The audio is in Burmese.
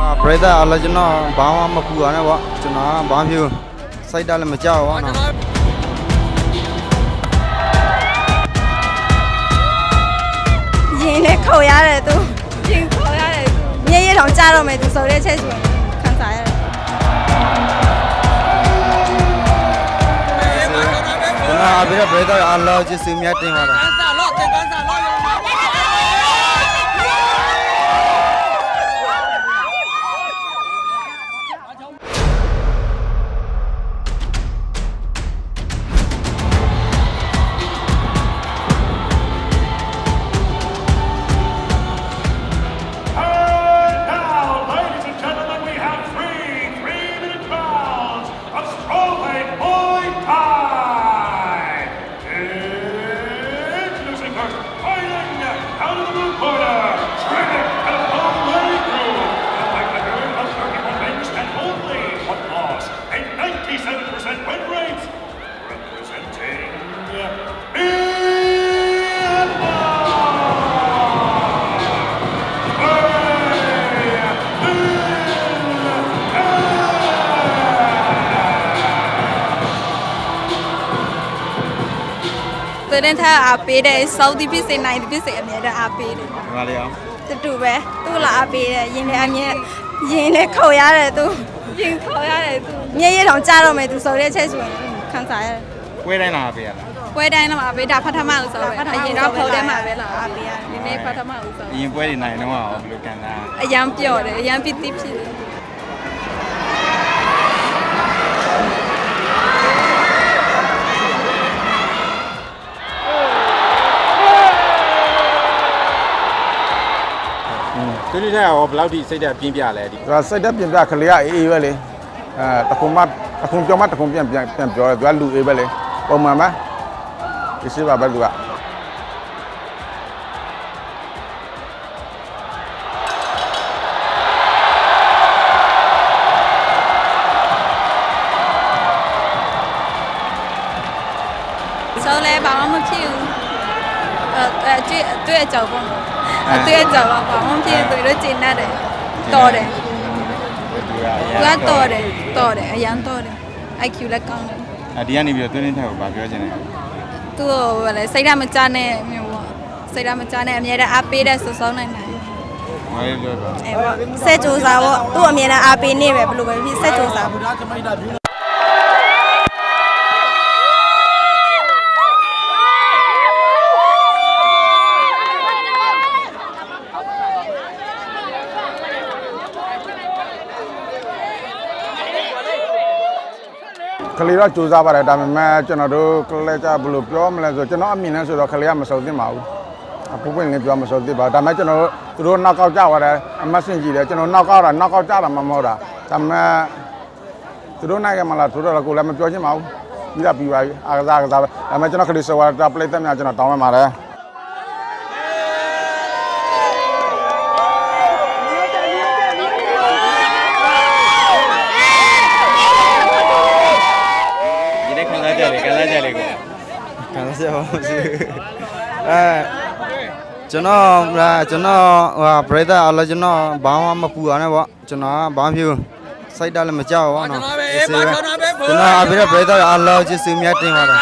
အာပရိသတ်အားလည်းကျွန်တော်ဘာမှမပူရနဲ့ပေါ့ကျွန်တော်ကဘာမှမဖြစ်ဘူးစိုက်တာလည်းမကြောက်ဘူးနော်ရင်နဲ့ခုံရတယ်သူရင်ခုံရတယ်သူမျက်ရည်တောင်ကြားတော့မယ်သူဆိုတဲ့ချက်ဆိုရင်ခံစားရတယ်ကျွန်တော်အပြည့်ပရိသတ်အားလုံးကျေးဇူးများတင်ပါတယ် And သူတဲ့ထက်အားပေးတယ်စောက်ဒီဖြစ်စေနိုင်ဒီဖြစ်စေအမြဲတမ်းအားပေးတယ်ဒီမှာလေးအောင်တူတူပဲသူ့လာအားပေးတယ်ရင်နဲ့အမြဲရင်နဲ့ခုံရတယ်သူရင်ခုံရတယ်သူမျက်ရည်တောင်ကြားတော့မယ်သူဆိုတဲ့ချက်ဆိုရင်ခံစားရတယ်ပွဲတိုင်းလာပေးရလားပွဲတိုင်းတော့မှာပေးတာဖထမလို့ဆိုပဲအရင်တော့ဖုန်းထဲမှာပဲလာအားပေးရတယ်ဒီနေ့ဖထမလို့ဆိုအရင်ပွဲတွေနိုင်တော့ဘယ်လိုကန်တာအရန်ပျော့တယ်အရန်ပီတိဖြစ်တယ် သူတို့တက်ရောဘယ်လောက်ထိစိတ်ဓာတ်ပြင်းပြလဲဒီသူကစိတ်တက်ပြင်ပြခလေးကအေးအေးပဲလေအဲတခုမှတခုပြောမှတခုပြန်ပြန်ပြန်ပြောတယ်သူကလူအေးပဲလေပုံမှန်ပဲဒီစီပါပဲသူကဆိုလဲဘာမှမဖြစ်ဘူးအဲအဲတွေ့တွေ့အကြောက်ပေါ့အ တွေ့အကြောက်ပါဘာမှမဖြစ်ဘူးသူတို့ကျင်တတ်တယ်တော်တယ်သူကသူကတော်တယ်တော်တယ်အရန်တော်တယ် IQ လည်းကောင်းတယ်အဲဒီကနေပြီးတော့တွင်းထက်ကိုဗာပြောချင်တယ်သူ့ကိုဘာလဲစိတ်ဓာတ်မကျနဲ့မျိုးပေါ့စိတ်ဓာတ်မကျနဲ့အမြဲတမ်းအားပေးတဲ့စုဆောင်းနိုင်တယ်ဘာလို့ပြောတော့အဲပေါ့စက်ကြိုးစားပေါ့သူ့အမြဲတမ်းအားပေးနေပဲဘယ်လိုပဲဖြစ်စက်ကြိုးစားပေါ့ ခလေးတော့စူးစမ်းပါတယ်ဒါပေမဲ့ကျွန်တော်တို့ကလေးကဘယ်လိုပြောမလဲဆိုကျွန်တော်အမြင်နဲ့ဆိုတော့ခလေးကမစုံသင့်ပါဘူးအပူပွင့်လည်းပြောမစုံသင့်ပါဘူးဒါပေမဲ့ကျွန်တော်တို့သူတို့နောက်ကောက်ကြသွားတယ်အမတ်စင်ကြည့်တယ်ကျွန်တော်နောက်ကောက်တာနောက်ကောက်ကြတာမှမဟုတ်တာဒါပေမဲ့သူတို့နိုင်ကမလားသူတို့ကကိုလည်းမပြောချင်ပါဘူးပြီးတော့ပြီးပါပြီအားကစားအားကစားပဲဒါပေမဲ့ကျွန်တော်ခလေးဆိုတော့ပလိတ်သက်များကျွန်တော်တောင်းပန်ပါတယ် ဒီနေ့ခံစားကြတယ်ခံစားကြတယ်ကို ကန်စားပါမရှိအဲကျွန်တော်ဟာကျွန်တော်ဟာပရိသတ်အားလည်းကျွန်တော်ဘာမှမပူရနဲ့ပေါ့ကျွန်တော်ကဘာမှမဖြစ်ဘူးစိုက်တာလည်းမကြောက်ဘူးနော်ကျွန်တော်အပြည့်ပရိသတ်အားလုံးကျေးဇူးများတင်ပါတယ်